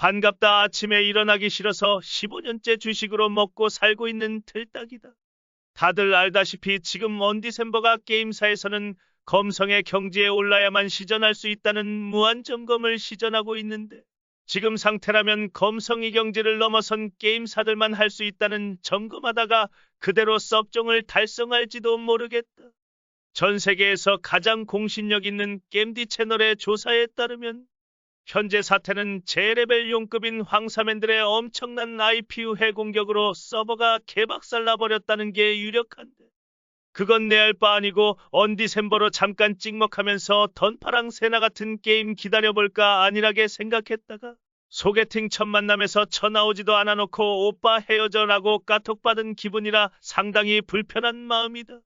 반갑다 아침에 일어나기 싫어서 15년째 주식으로 먹고 살고 있는 틀딱이다. 다들 알다시피 지금 언디셈버가 게임사에서는 검성의 경지에 올라야만 시전할 수 있다는 무한 점검을 시전하고 있는데 지금 상태라면 검성이 경지를 넘어선 게임사들만 할 수 있다는 점검하다가 그대로 썩종을 달성할지도 모르겠다. 전 세계에서 가장 공신력 있는 게임디 채널의 조사에 따르면 현재 사태는 제레벨 용급인 황사맨들의 엄청난 IP 우회 공격으로 서버가 개박살 나버렸다는 게 유력한데 그건 내알바 아니고 언디셈버로 잠깐 찍먹하면서 던파랑 세나 같은 게임 기다려볼까 안일하게 생각했다가 소개팅 첫 만남에서 쳐나오지도 않아 놓고 오빠 헤어져라고 까톡 받은 기분이라 상당히 불편한 마음이다.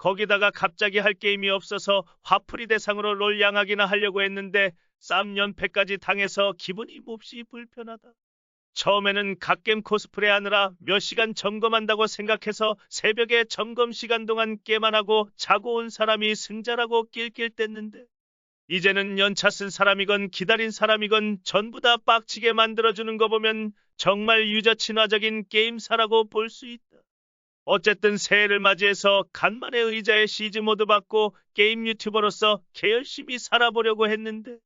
거기다가 갑자기 할 게임이 없어서 화풀이 대상으로 롤 양악이나 하려고 했는데 쌈 연패까지 당해서 기분이 몹시 불편하다. 처음에는 갓겜 코스프레 하느라 몇 시간 점검한다고 생각해서 새벽에 점검 시간 동안 게임만 하고 자고 온 사람이 승자라고 낄낄댔는데 이제는 연차 쓴 사람이건 기다린 사람이건 전부 다 빡치게 만들어주는 거 보면 정말 유저 친화적인 게임사라고 볼 수 있다. 어쨌든 새해를 맞이해서 간만에 의자에 시즈 모드 받고 게임 유튜버로서 개열심히 살아보려고 했는데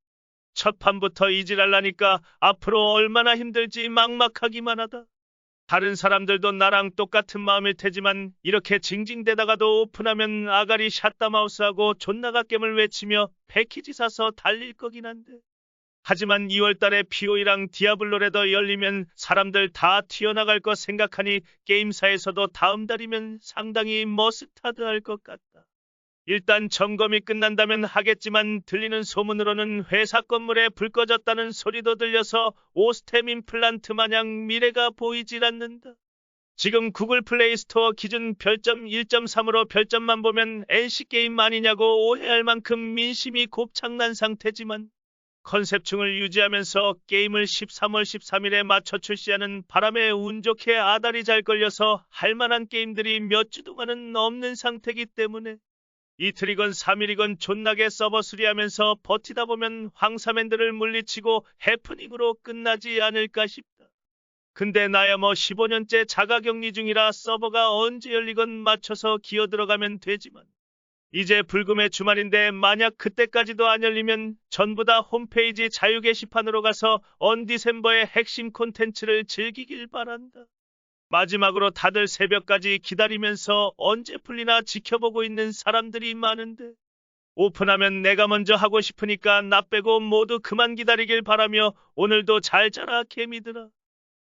첫 판부터 이질할라니까 앞으로 얼마나 힘들지 막막하기만 하다. 다른 사람들도 나랑 똑같은 마음일 테지만 이렇게 징징대다가도 오픈하면 아가리 샷다마우스하고 존나가 겜을 외치며 패키지 사서 달릴 거긴 한데. 하지만 2월달에 POE랑 디아블로레더 열리면 사람들 다 튀어나갈 거 생각하니 게임사에서도 다음 달이면 상당히 머스타드할 것 같다. 일단 점검이 끝난다면 하겠지만 들리는 소문으로는 회사 건물에 불 꺼졌다는 소리도 들려서 오스템 임플란트 마냥 미래가 보이질 않는다. 지금 구글 플레이 스토어 기준 별점 1.3으로 별점만 보면 NC게임 아니냐고 오해할 만큼 민심이 곱창난 상태지만 컨셉충을 유지하면서 게임을 13월 13일에 맞춰 출시하는 바람에 운 좋게 아다리 잘 걸려서 할 만한 게임들이 몇 주 동안은 없는 상태이기 때문에 이틀이건 3일이건 존나게 서버 수리하면서 버티다 보면 황사맨들을 물리치고 해프닝으로 끝나지 않을까 싶다. 근데 나야 뭐 15년째 자가격리 중이라 서버가 언제 열리건 맞춰서 기어 들어가면 되지만 이제 불금의 주말인데 만약 그때까지도 안 열리면 전부 다 홈페이지 자유 게시판으로 가서 언디셈버의 핵심 콘텐츠를 즐기길 바란다. 마지막으로 다들 새벽까지 기다리면서 언제 풀리나 지켜보고 있는 사람들이 많은데 오픈하면 내가 먼저 하고 싶으니까 나 빼고 모두 그만 기다리길 바라며 오늘도 잘 자라 개미들아.